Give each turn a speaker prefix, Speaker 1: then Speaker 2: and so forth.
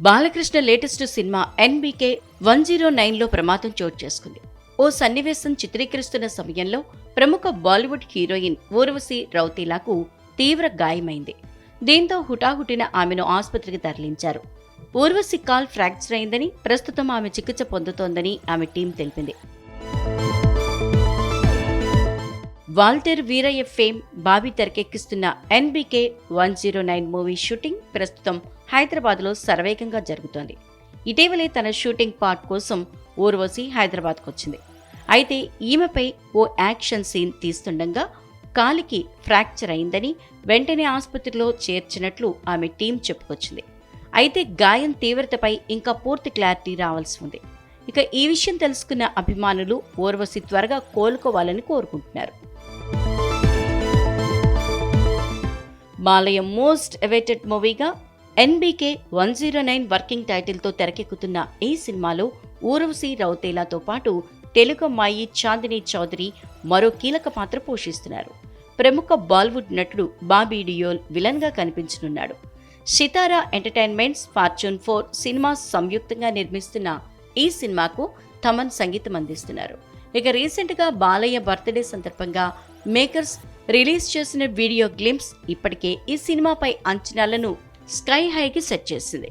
Speaker 1: Balakrishna latest cinema NBK one zero నైన్లో ప్రమాదం చోటు చేసుకుంది. ఓ సన్నివేశం చిత్రీకరిస్తున్న సమయంలో ప్రముఖ బాలీవుడ్ హీరోయిన్ ఊర్వశి రౌతీలాకు తీవ్ర గాయమైంది. దీంతో హుటాహుటిన ఆమెను ఆసుపత్రికి తరలించారు. ఊర్వశి కాల్ ఫ్రాక్చర్ అయిందని ప్రస్తుతం ఆమె చికిత్స పొందుతోందని ఆమె టీం తెలిపింది. Waltair Veerayya fame Bobby తెరకెక్కిస్తున్న NBK one zero nine movie shooting ప్రస్తుతం హైదరాబాద్లో సర్వేగంగా జరుగుతోంది. ఇటీవలే తన షూటింగ్ పార్ట్ కోసం ఊర్వశి హైదరాబాద్కు వచ్చింది. అయితే ఈమెపై ఓ యాక్షన్ సీన్ తీస్తుండగా కాలికి ఫ్రాక్చర్ అయిందని వెంటనే ఆసుపత్రిలో చేర్చినట్లు ఆమె టీం చెప్పుకొచ్చింది. అయితే గాయం తీవ్రతపై ఇంకా పూర్తి క్లారిటీ రావాల్సి ఉంది. ఇక ఈ విషయం తెలుసుకున్న అభిమానులు ఊర్వశి త్వరగా కోలుకోవాలని కోరుకుంటున్నారు. Balayya most awaited మూవీగా NBK one zero nine working టైటిల్తో తెరకెక్కుతున్న ఈ సినిమాలో ఊర్వశి రౌతేలాతో పాటు తెలుగు అమ్మాయి చాందిని చౌదరి మరో కీలక పాత్ర పోషిస్తున్నారు. ప్రముఖ బాలీవుడ్ నటుడు బాబీ డియోల్ విలన్గా కనిపించనున్నాడు. Sithara entertainments fortune four cinemas సంయుక్తంగా నిర్మిస్తున్న ఈ సినిమాకు తమన్ సంగీతం అందిస్తున్నారు. ఇక రీసెంట్గా బాలయ్య బర్త్డే సందర్భంగా మేకర్స్ రిలీజ్ చేసిన వీడియో గ్లింప్స్ ఇప్పటికే ఈ సినిమాపై అంచనాలను స్కై హైకి సెట్ చేసింది.